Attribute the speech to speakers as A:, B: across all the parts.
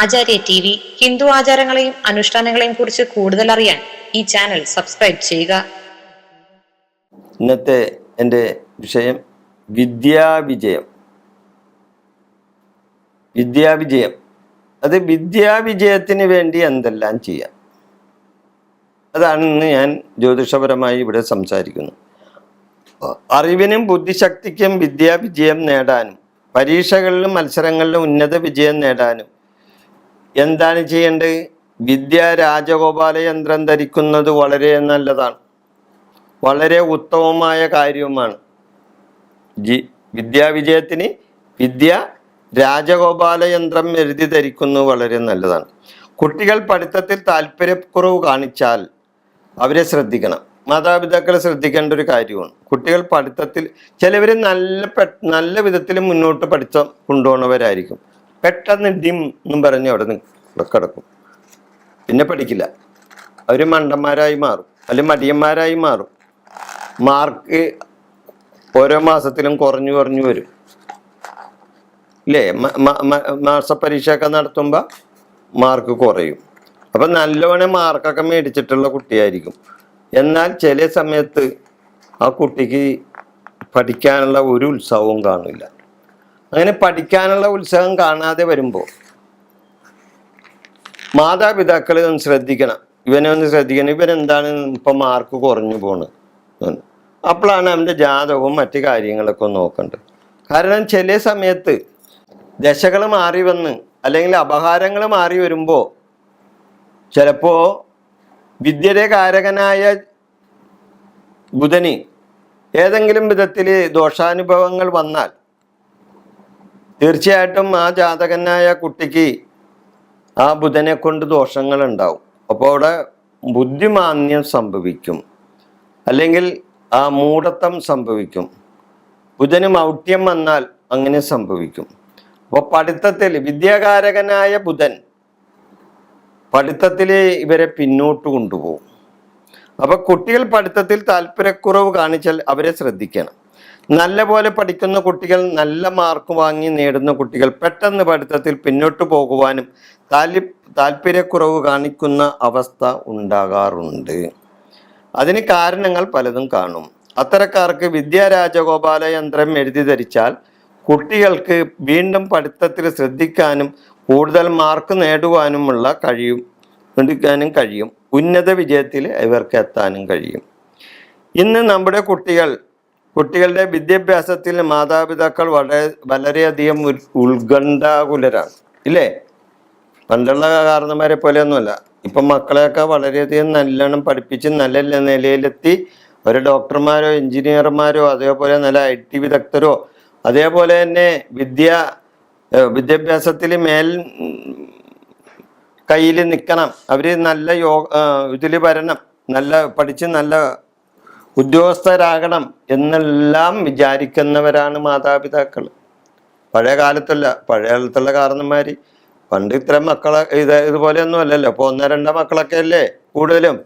A: ആചാര്യ T V Hindu ആചാരങ്ങളെയും അനുഷ്ഠാനങ്ങളെയും കുറിച്ച് കൂടുതൽ അറിയാൻ ഈ ചാനൽ സബ്സ്ക്രൈബ് ചെയ്യുക.
B: ഇന്നത്തെ എന്റെ വിഷയം വിദ്യാവിജയം വിദ്യാവിജയം അത് വിദ്യാവിജയത്തിന് വേണ്ടി എന്തെല്ലാം ചെയ്യാം? അതാണ് ഇന്ന് ഞാൻ ജ്യോതിഷപരമായി ഇവിടെ സംസാരിക്കുന്നു. അറിവിനും ബുദ്ധിശക്തിക്കും വിദ്യാവിജയം നേടാനും പരീക്ഷകളിലും മത്സരങ്ങളിലും ഉന്നത വിജയം നേടാനും എന്താണ് ചെയ്യേണ്ടത്? വിദ്യ രാജഗോപാല യന്ത്രം ധരിക്കുന്നത് വളരെ നല്ലതാണ്. വളരെ ഉത്തമമായ കാര്യവുമാണ്. ജി വിദ്യാവിജയത്തിന് വിദ്യ രാജഗോപാല യന്ത്രം എഴുതി ധരിക്കുന്നത് വളരെ നല്ലതാണ്. കുട്ടികൾ പഠിത്തത്തിൽ താല്പര്യക്കുറവ് കാണിച്ചാൽ അവരെ ശ്രദ്ധിക്കണം. മാതാപിതാക്കളെ ശ്രദ്ധിക്കേണ്ട ഒരു കാര്യമാണ്. കുട്ടികൾ പഠിത്തത്തിൽ ചിലവർ നല്ല നല്ല വിധത്തിൽ മുന്നോട്ട് പഠിത്തം കൊണ്ടുപോകുന്നവരായിരിക്കും പെട്ടെന്ന് ഡിം എന്നും പറഞ്ഞ് അവിടെ നിന്ന് കിടക്കും. പിന്നെ പഠിക്കില്ല. അവർ മണ്ടന്മാരായി മാറും. അല്ലെങ്കിൽ മടിയന്മാരായി മാറും. മാർക്ക് ഓരോ മാസത്തിലും കുറഞ്ഞു കുറഞ്ഞു വരും. ഇല്ലേ മാസപരീക്ഷയൊക്കെ നടത്തുമ്പോൾ മാർക്ക് കുറയും. അപ്പം നല്ലവണ്ണം മാർക്കൊക്കെ മേടിച്ചിട്ടുള്ള കുട്ടിയായിരിക്കും. എന്നാൽ ചില സമയത്ത് ആ കുട്ടിക്ക് പഠിക്കാനുള്ള ഒരു ഉത്സവവും കാണില്ല അങ്ങനെ പഠിക്കാനുള്ള ഉത്സാഹം കാണാതെ വരുമ്പോൾ മാതാപിതാക്കൾ ഒന്ന് ശ്രദ്ധിക്കണം. ഇവനെ ഒന്ന് ശ്രദ്ധിക്കണം. ഇവനെന്താണ് ഇപ്പം മാർക്ക് കുറഞ്ഞു പോണ് അപ്പോഴാണ് അവന്റെ ജാതകവും മറ്റു കാര്യങ്ങളൊക്കെ നോക്കേണ്ടത്. കാരണം ചില സമയത്ത് ദശകൾ മാറി വന്ന് അല്ലെങ്കിൽ അപഹാരങ്ങൾ മാറി വരുമ്പോൾ ചിലപ്പോൾ വിദ്യയുടെ കാരകനായ ബുധന് ഏതെങ്കിലും വിധത്തിൽ ദോഷാനുഭവങ്ങൾ വന്നാൽ തീർച്ചയായിട്ടും ആ ജാതകനായ കുട്ടിക്ക് ആ ബുധനെ കൊണ്ട് ദോഷങ്ങൾ ഉണ്ടാവും അപ്പോൾ അവിടെ ബുദ്ധിമാന്യം സംഭവിക്കും. അല്ലെങ്കിൽ ആ മൂഢത്വം സംഭവിക്കും. ബുധന് മൗഢ്യം വന്നാൽ അങ്ങനെ സംഭവിക്കും. അപ്പോൾ പഠിത്തത്തിൽ വിദ്യാകാരകനായ ബുധൻ പഠിത്തത്തിൽ ഇവരെ പിന്നോട്ട് കൊണ്ടുപോകും. അപ്പോൾ കുട്ടികൾ പഠിത്തത്തിൽ താല്പര്യക്കുറവ് കാണിച്ചാൽ അവരെ ശ്രദ്ധിക്കണം. നല്ല പോലെ പഠിക്കുന്ന കുട്ടികൾ നല്ല മാർക്ക് വാങ്ങി നേടുന്ന കുട്ടികൾ പെട്ടെന്ന് പഠിത്തത്തിൽ പിന്നോട്ട് പോകുവാനും താല്പര്യ താല്പര്യക്കുറവ് കാണിക്കുന്ന അവസ്ഥ ഉണ്ടാകാറുണ്ട്. അതിന് കാരണങ്ങൾ പലതും കാണും. അത്തരക്കാർക്ക് വിദ്യാരാജഗോപാല യന്ത്രം എഴുതി ധരിച്ചാൽ കുട്ടികൾക്ക് വീണ്ടും പഠിത്തത്തിൽ ശ്രദ്ധിക്കാനും കൂടുതൽ മാർക്ക് നേടുവാനുമുള്ള കഴിയും എടുക്കാനും കഴിയും. ഉന്നത വിജയത്തിൽ ഇവർക്ക് എത്താനും കഴിയും. ഇന്ന് നമ്മുടെ കുട്ടികൾ കുട്ടികളുടെ വിദ്യാഭ്യാസത്തിൽ മാതാപിതാക്കൾ വളരെ വളരെയധികം ഉത്കണ്ഠാകുലരാണ്. ഇല്ലേ? പണ്ടുള്ള കാരണന്മാരെ പോലെയൊന്നുമല്ല. ഇപ്പം മക്കളെയൊക്കെ വളരെയധികം നല്ലോണം പഠിപ്പിച്ച് നല്ല നിലയിലെത്തി. ഒരു ഡോക്ടർമാരോ എഞ്ചിനീയർമാരോ അതേപോലെ നല്ല ഐ ടി വിദഗ്ധരോ അതേപോലെ തന്നെ വിദ്യ വിദ്യാഭ്യാസത്തിൽ മേൽ കയ്യിൽ നിൽക്കണം. അവർ നല്ല യോഗ ഇതിൽ വരണം. നല്ല പഠിച്ച് നല്ല ഉദ്യോഗസ്ഥരാകണം എന്നെല്ലാം വിചാരിക്കുന്നവരാണ് മാതാപിതാക്കൾ പഴയ കാലത്തല്ല പഴയ കാലത്തുള്ള കാരണന്മാർ പണ്ട് ഇത്ര മക്കളെ ഇത് ഇതുപോലെയൊന്നും അല്ലല്ലോ. ഇപ്പോൾ ഒന്നോ രണ്ടോ മക്കളൊക്കെ അല്ലേ കൂടുതലും.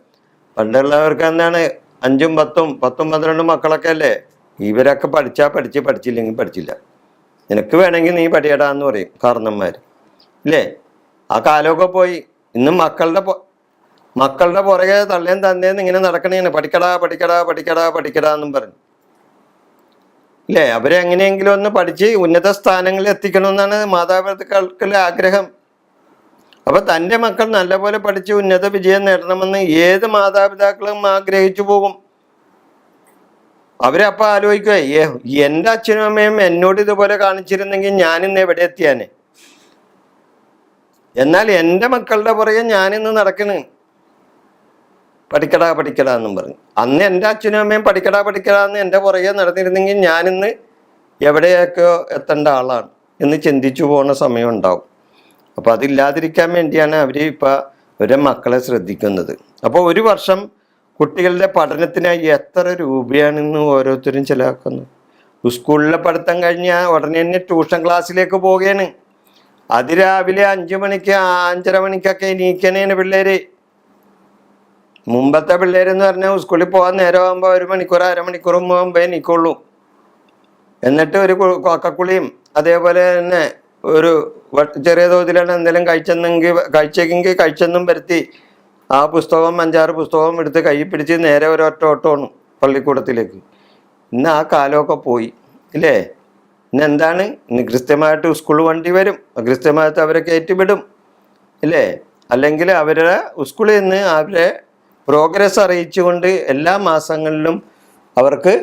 B: പണ്ടുള്ളവർക്ക് എന്താണ്? അഞ്ചും പത്തും പത്തും പന്ത്രണ്ടും മക്കളൊക്കെ അല്ലേ ഇവരൊക്കെ പഠിച്ചാൽ പഠിച്ച് പഠിച്ചില്ലെങ്കിൽ പഠിച്ചില്ല. നിനക്ക് വേണമെങ്കിൽ നീ പഠിയടാന്ന് പറയും കാരണന്മാർ ഇല്ലേ? ആ കാലമൊക്കെ പോയി. ഇന്ന് മക്കളുടെ മക്കളുടെ പുറകെ തള്ളേം തന്നേന്ന് ഇങ്ങനെ നടക്കണേന്ന് പഠിക്കടാ പഠിക്കടാ പഠിക്കടാ പഠിക്കടാ എന്നും പറഞ്ഞു. ഇല്ലേ? അവരെ എങ്ങനെയെങ്കിലും ഒന്ന് പഠിച്ച് ഉന്നത സ്ഥാനങ്ങളിൽ എത്തിക്കണമെന്നാണ് മാതാപിതാക്കൾക്കുള്ള ആഗ്രഹം. അപ്പൊ തന്റെ മക്കൾ നല്ലപോലെ പഠിച്ച് ഉന്നത വിജയം നേടണമെന്ന് ഏത് മാതാപിതാക്കളും ആഗ്രഹിച്ചു പോകും. അവരപ്പൊ ആലോചിക്കുക ഏ എന്റെ അച്ഛനും അമ്മയും എന്നോട് ഇതുപോലെ കാണിച്ചിരുന്നെങ്കിൽ ഞാനിന്ന് എവിടെ എത്തിയാനെ? എന്നാൽ എന്റെ മക്കളുടെ പുറകെ ഞാനിന്ന് നടക്കണ്. പഠിക്കടാ പഠിക്കടാ എന്നും പറഞ്ഞു. അന്ന് എന്റെ അച്ഛനും അമ്മയും പഠിക്കടാ പഠിക്കടാ എന്ന് എന്റെ പുറകെ നടന്നിരുന്നെങ്കിൽ ഞാനിന്ന് എവിടെയൊക്കെയോ എത്തേണ്ട ആളാണ് എന്ന് ചിന്തിച്ചു പോകുന്ന സമയം ഉണ്ടാവും. അപ്പോൾ അതില്ലാതിരിക്കാൻ വേണ്ടിയാണ് അവർ ഇപ്പോൾ അവരുടെ മക്കളെ ശ്രദ്ധിക്കുന്നത്. അപ്പോൾ ഒരു വർഷം കുട്ടികളുടെ പഠനത്തിനായി എത്ര രൂപയാണെന്ന് ഓരോരുത്തരും ചിലവാക്കുന്നത് സ്കൂളിലെ പഠിത്തം കഴിഞ്ഞാൽ ഉടനെ തന്നെ ട്യൂഷൻ ക്ലാസ്സിലേക്ക് പോവുകയാണ്. അതിരാവിലെ അഞ്ചു മണിക്ക് അഞ്ചര മണിക്കൊക്കെ എണീക്കണേന് പിള്ളേര്. മുമ്പത്തെ പിള്ളേരെന്ന് പറഞ്ഞാൽ സ്കൂളിൽ പോകാൻ നേരമാകുമ്പോൾ ഒരു മണിക്കൂർ അരമണിക്കൂർ മുമ്പേ നിൽക്കുള്ളൂ എന്നിട്ട് ഒരു കൊക്കക്കുളിയും അതേപോലെ തന്നെ ഒരു ചെറിയ തോതിലാണ് എന്തെങ്കിലും കഴിച്ചെന്നെങ്കിൽ കഴിച്ചെങ്കിൽ കഴിച്ചെന്നും വരുത്തി ആ പുസ്തകം അഞ്ചാറ് പുസ്തകം എടുത്ത് കൈ പിടിച്ച് നേരെ ഒരൊറ്റ ഓട്ടമാണ് പള്ളിക്കൂടത്തിലേക്ക്. ഇന്ന് ആ കാലമൊക്കെ പോയി ഇല്ലേ? ഇന്ന് എന്താണ്? ഇന്ന് കൃത്യമായിട്ട് സ്കൂൾ വണ്ടി വരും. കൃത്യമായിട്ട് അവരെ കയറ്റിവിടും ഇല്ലേ? അല്ലെങ്കിൽ അവരുടെ സ്കൂളിൽ നിന്ന് അവരെ പ്രോഗ്രസ് അറിയിച്ചുകൊണ്ട് എല്ലാ മാസങ്ങളിലും അവർക്ക്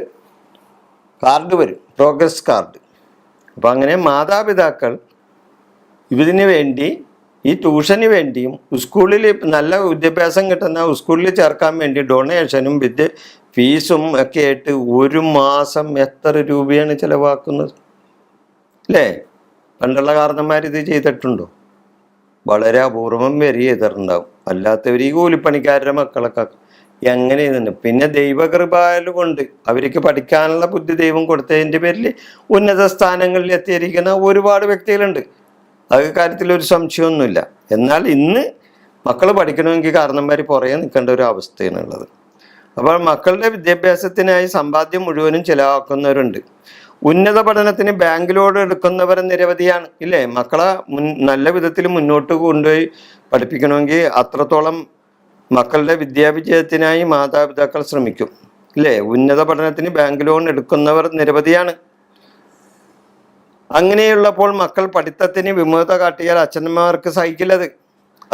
B: കാർഡ് വരും. പ്രോഗ്രസ് കാർഡ് അപ്പോൾ അങ്ങനെ മാതാപിതാക്കൾ ഇതിന് വേണ്ടി ഈ ട്യൂഷന് വേണ്ടിയും സ്കൂളിൽ നല്ല വിദ്യാഭ്യാസം കിട്ടുന്ന സ്കൂളിൽ ചേർക്കാൻ വേണ്ടി ഡൊണേഷനും വിദ്യ ഫീസും ഒക്കെ ആയിട്ട് ഒരു മാസം എത്ര രൂപയാണ് ചിലവാക്കുന്നത്? അല്ലേ? പണ്ടുള്ള കാരണന്മാർ ഇത് ചെയ്തിട്ടുണ്ടോ? വളരെ അപൂർവം വരെ ചെയ്തിട്ടുണ്ടാവും. അല്ലാത്തവർ ഈ കൂലിപ്പണിക്കാരുടെ മക്കളൊക്കെ എങ്ങനെ പിന്നെ ദൈവകൃപായാലും കൊണ്ട് അവർക്ക് പഠിക്കാനുള്ള ബുദ്ധി ദൈവം കൊടുത്തതിന്റെ പേരിൽ ഉന്നത സ്ഥാനങ്ങളിൽ എത്തിയിരിക്കുന്ന ഒരുപാട് വ്യക്തികളുണ്ട്. അത് കാര്യത്തിൽ ഒരു സംശയമൊന്നുമില്ല. എന്നാൽ ഇന്ന് മക്കൾ പഠിക്കണമെങ്കിൽ കാരണന്മാർ പുറകെ നിൽക്കേണ്ട ഒരു അവസ്ഥയാണ് ഉള്ളത് അപ്പോൾ മക്കളുടെ വിദ്യാഭ്യാസത്തിനായി സമ്പാദ്യം മുഴുവനും ചിലവാക്കുന്നവരുണ്ട്. ഉന്നത പഠനത്തിന് ബാങ്ക് ലോൺ എടുക്കുന്നവർ നിരവധിയാണ്. ഇല്ലേ? മക്കളെ മുൻ നല്ല വിധത്തിൽ മുന്നോട്ട് കൊണ്ടുപോയി പഠിപ്പിക്കണമെങ്കിൽ അത്രത്തോളം മക്കളുടെ വിദ്യാഭ്യാസത്തിനായി മാതാപിതാക്കൾ ശ്രമിക്കും. ഇല്ലേ? ഉന്നത പഠനത്തിന് ബാങ്ക് ലോൺ എടുക്കുന്നവർ നിരവധിയാണ്. അങ്ങനെയുള്ളപ്പോൾ മക്കൾ പഠിത്തത്തിന് വിമുഖത കാട്ടിയാൽ അച്ഛന്മാർക്ക് സഹിക്കില്ലത്.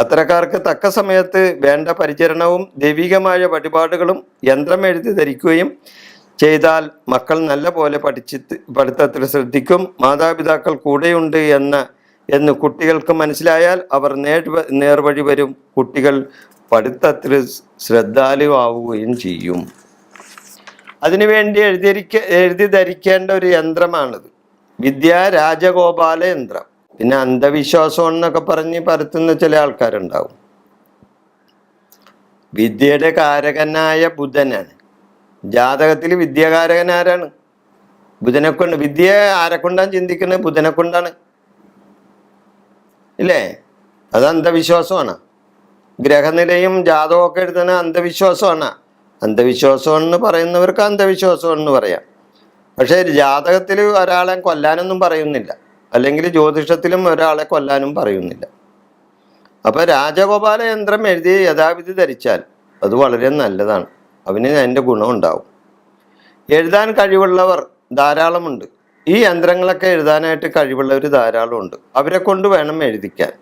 B: അത്തരക്കാർക്ക് തക്ക സമയത്ത് വേണ്ട പരിചരണവും ദൈവികമായ വഴിപാടുകളും യന്ത്രം എഴുതി ധരിക്കുകയും ചെയ്താൽ മക്കൾ നല്ല പോലെ പഠിച്ച് പഠിത്തത്തിൽ ശ്രദ്ധിക്കും. മാതാപിതാക്കൾ കൂടെയുണ്ട് എന്ന് എന്ന് കുട്ടികൾക്ക് മനസ്സിലായാൽ അവർ നേർ നേർവഴി വരും. കുട്ടികൾ പഠിത്തത്തിൽ ശ്രദ്ധാലുവാവുകയും ചെയ്യും. അതിനുവേണ്ടി എഴുതിയിരിക്ക എഴുതി ധരിക്കേണ്ട ഒരു യന്ത്രമാണിത്. വിദ്യ രാജഗോപാല യന്ത്രം. പിന്നെ അന്ധവിശ്വാസം എന്നൊക്കെ പറഞ്ഞ് പരത്തുന്ന ചില ആൾക്കാരുണ്ടാവും. വിദ്യയുടെ കാരകനായ ബുധനാണ്. ജാതകത്തിൽ വിദ്യാകാരകൻ ആരാണ്? ബുധനെ കൊണ്ട് വിദ്യ ആരെ കൊണ്ടാണ് ചിന്തിക്കുന്നത്? ബുധനെ കൊണ്ടാണ് ഇല്ലേ? അത് അന്ധവിശ്വാസമാണ്. ഗ്രഹനിലയും ജാതകവും ഒക്കെ അന്ധവിശ്വാസമാണ്. അന്ധവിശ്വാസം എന്ന് പറയുന്നവർക്ക് അന്ധവിശ്വാസം എന്ന് പറയാം. പക്ഷേ ജാതകത്തിൽ ഒരാളെ കൊല്ലാനൊന്നും പറയുന്നില്ല. അല്ലെങ്കിൽ ജ്യോതിഷത്തിലും ഒരാളെ കൊല്ലാനും പറയുന്നില്ല. അപ്പൊ രാജഗോപാല യന്ത്രം എഴുതി യഥാവിധി ധരിച്ചാൽ അത് വളരെ നല്ലതാണ്. അവന് അതിന്റെ ഗുണമുണ്ടാവും. എഴുതാൻ കഴിവുള്ളവർ ധാരാളമുണ്ട്. ഈ യന്ത്രങ്ങളൊക്കെ എഴുതാനായിട്ട് കഴിവുള്ളവർ ധാരാളമുണ്ട്. അവരെ കൊണ്ട് വേണം എഴുതിക്കാൻ.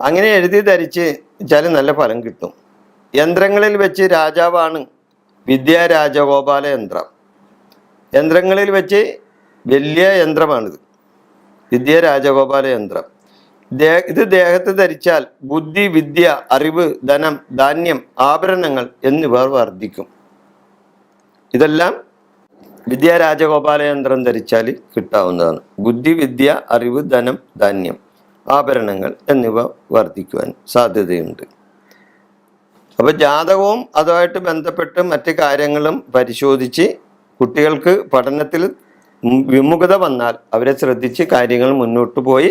B: അങ്ങനെ എഴുതി ധരിച്ച് വെച്ചാൽ നല്ല ഫലം കിട്ടും. യന്ത്രങ്ങളിൽ വെച്ച് രാജാവാണ് വിദ്യാ രാജഗോപാല യന്ത്രം. യന്ത്രങ്ങളിൽ വെച്ച് വലിയ യന്ത്രമാണിത്. വിദ്യ രാജഗോപാല യന്ത്രം. ഇത് ദേഹത്ത് ധരിച്ചാൽ ബുദ്ധി വിദ്യ അറിവ് ധനം ധാന്യം ആഭരണങ്ങൾ എന്നിവ വർദ്ധിക്കും. ഇതെല്ലാം വിദ്യ രാജഗോപാല യന്ത്രം ധരിച്ചാൽ കിട്ടാവുന്നതാണ്. ബുദ്ധി വിദ്യ അറിവ് ധനം ധാന്യം ആഭരണങ്ങൾ എന്നിവ വർദ്ധിക്കുവാൻ സാധ്യതയുണ്ട്. അപ്പോൾ ജാതകവും അതുമായിട്ട് ബന്ധപ്പെട്ട് മറ്റ് കാര്യങ്ങളും പരിശോധിച്ച് കുട്ടികൾക്ക് പഠനത്തിൽ വിമുഖത വന്നാൽ അവരെ ശ്രദ്ധിച്ച് കാര്യങ്ങൾ മുന്നോട്ട് പോയി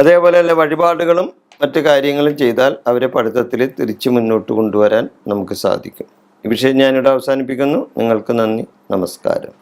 B: അതേപോലെ തന്നെ വഴിപാടുകളും മറ്റു കാര്യങ്ങളും ചെയ്താൽ അവരെ പഠിത്തത്തിൽ തിരിച്ച് മുന്നോട്ട് കൊണ്ടുവരാൻ നമുക്ക് സാധിക്കും. ഈ വിഷയം ഞാനിവിടെ അവസാനിപ്പിക്കുന്നു. നിങ്ങൾക്ക് നന്ദി. നമസ്കാരം.